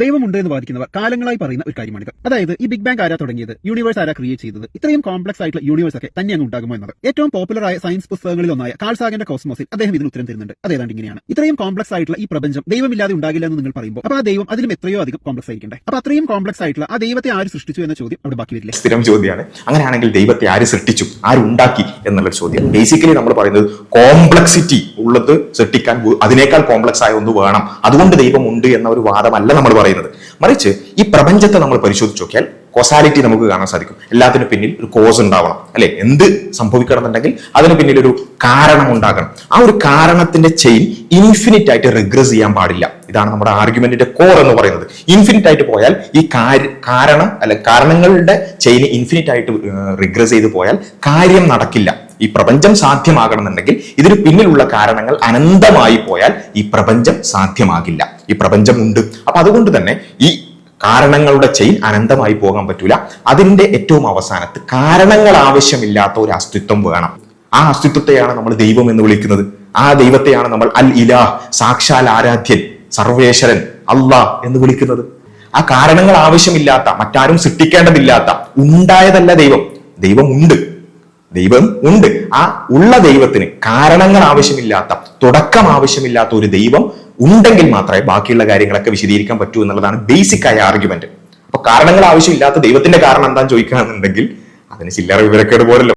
ദൈവമുണ്ട് എന്ന് വാദിക്കുന്നവർ കാലങ്ങളായി പറയുന്ന ഒരു കാര്യമാണിത്. അതായത് ഈ ബിഗ് ബാങ് ആരാ തുടങ്ങിയത്? യൂണിവേഴ്സ് ആരാ ക്രിയേറ്റ് ചെയ്തത്? ഇത്രയും കോംപ്ലക്സ് ആയിട്ടുള്ള യൂണിവേഴ്സ് ഒക്കെ തന്നെ അങ്ങ് ഉണ്ടാകുമോ എന്നത്. ഏറ്റവും പോപ്പുലർ ആയ സയൻസ് പുസ്തകങ്ങളിൽ ഒന്നായ കാൾസാഗന്റെ കോസ്മോസിൽ അദ്ദേഹം ഇതിന് ഉത്തരം തരുന്നുണ്ട്. അതേതാണ്ട് ഇങ്ങനെയാണ്. ഇത്രയും കോംപ്ലക്സ് ആയിട്ടുള്ള ഈ പ്രപഞ്ചം ദൈവമില്ലാതെ ഉണ്ടാകില്ല എന്ന് നിങ്ങൾ പറയുമ്പോൾ അപ്പൊ ആ ദൈവം അതിലും എത്രയോ അധികം കോംപ്ലക്സ് ആയിരിക്കണ്ടേ? അപ്പൊ അത്രയും കോംപ്ലക്സ് ആയിട്ടുള്ള ആ ദൈവത്തെ ആര് സൃഷ്ടിച്ചു എന്ന ചോദ്യം അവിടെ ബാക്കി വരില്ല? സ്ഥിരം ചോദ്യമാണ്. അങ്ങനെയാണെങ്കിൽ ദൈവത്തെ ആര് സൃഷ്ടിച്ചു? ആരുണ്ടാക്കി എന്നുള്ള ചോദ്യം ബേസിക്കലി നമ്മൾ പറയുന്നത് കോംപ്ലക്സിറ്റി ഉള്ളത് സൃഷ്ടിക്കാൻ അതിനേക്കാൾ കോംപ്ലക്സ് ആയ ഒന്ന് വേണം. അതുകൊണ്ട് ദൈവം ഉണ്ട് എന്ന ഒരു വാദമല്ല നമ്മൾ പറയുന്നത്. മറിച്ച് ഈ പ്രപഞ്ചത്തെ നമ്മൾ പരിശോധിച്ച് നോക്കിയാൽ കോസാലിറ്റി നമുക്ക് കാണാൻ സാധിക്കും. എല്ലാത്തിനും പിന്നിൽ ഒരു കോസ് ഉണ്ടാവണം അല്ലെ? എന്ത് സംഭവിക്കണം എന്നുണ്ടെങ്കിൽ അതിന് പിന്നിൽ ഒരു കാരണം ഉണ്ടാകണം. ആ ഒരു കാരണത്തിന്റെ ചെയിൻ ഇൻഫിനിറ്റ് ആയിട്ട് റിഗ്രസ് ചെയ്യാൻ പാടില്ല. ഇതാണ് നമ്മുടെ ആർഗ്യുമെന്റിന്റെ കോർ എന്ന് പറയുന്നത്. ഇൻഫിനിറ്റ് ആയിട്ട് പോയാൽ ഈ കാരണം അല്ലെ കാരണങ്ങളുടെ ചെയിൻ ഇൻഫിനിറ്റ് ആയിട്ട് റിഗ്രസ് ചെയ്ത് പോയാൽ കാര്യം നടക്കില്ല. ഈ പ്രപഞ്ചം സാധ്യമാകണമെന്നുണ്ടെങ്കിൽ ഇതിന് പിന്നിലുള്ള കാരണങ്ങൾ അനന്തമായി പോയാൽ ഈ പ്രപഞ്ചം സാധ്യമാകില്ല. ഈ പ്രപഞ്ചമുണ്ട് അപ്പൊ അതുകൊണ്ട് തന്നെ ഈ കാരണങ്ങളുടെ ചെയിൻ അനന്തമായി പോകാൻ പറ്റൂല. അതിന്റെ ഏറ്റവും അവസാനത്ത് കാരണങ്ങൾ ആവശ്യമില്ലാത്ത ഒരു അസ്തിത്വം വേണം. ആ അസ്തിത്വത്തെയാണ് നമ്മൾ ദൈവം എന്ന് വിളിക്കുന്നത്. ആ ദൈവത്തെയാണ് നമ്മൾ അൽ ഇലാഹ് സാക്ഷാൽ ആരാധ്യൻ സർവേശ്വരൻ അള്ളാഹ് എന്ന് വിളിക്കുന്നത്. ആ കാരണങ്ങൾ ആവശ്യമില്ലാത്ത മറ്റാരും സൃഷ്ടിക്കേണ്ടതില്ലാത്ത ഉണ്ടായതല്ല ദൈവം. ദൈവം ഉണ്ട്. ദൈവം ഉണ്ട്. ആ ഉള്ള ദൈവത്തിന് കാരണങ്ങൾ ആവശ്യമില്ലാത്ത തുടക്കം ആവശ്യമില്ലാത്ത ഒരു ദൈവം ഉണ്ടെങ്കിൽ മാത്രമേ ബാക്കിയുള്ള കാര്യങ്ങളൊക്കെ വിശദീകരിക്കാൻ പറ്റൂ എന്നുള്ളതാണ് ബേസിക് ആയ ആർഗ്യുമെന്റ് അപ്പൊ കാരണങ്ങൾ ആവശ്യമില്ലാത്ത ദൈവത്തിന്റെ കാരണം എന്താണെന്ന് ചോദിക്കുകയാണെന്നുണ്ടെങ്കിൽ അതിന് ചില്ലറ വിവരക്കേട് പോലല്ലോ.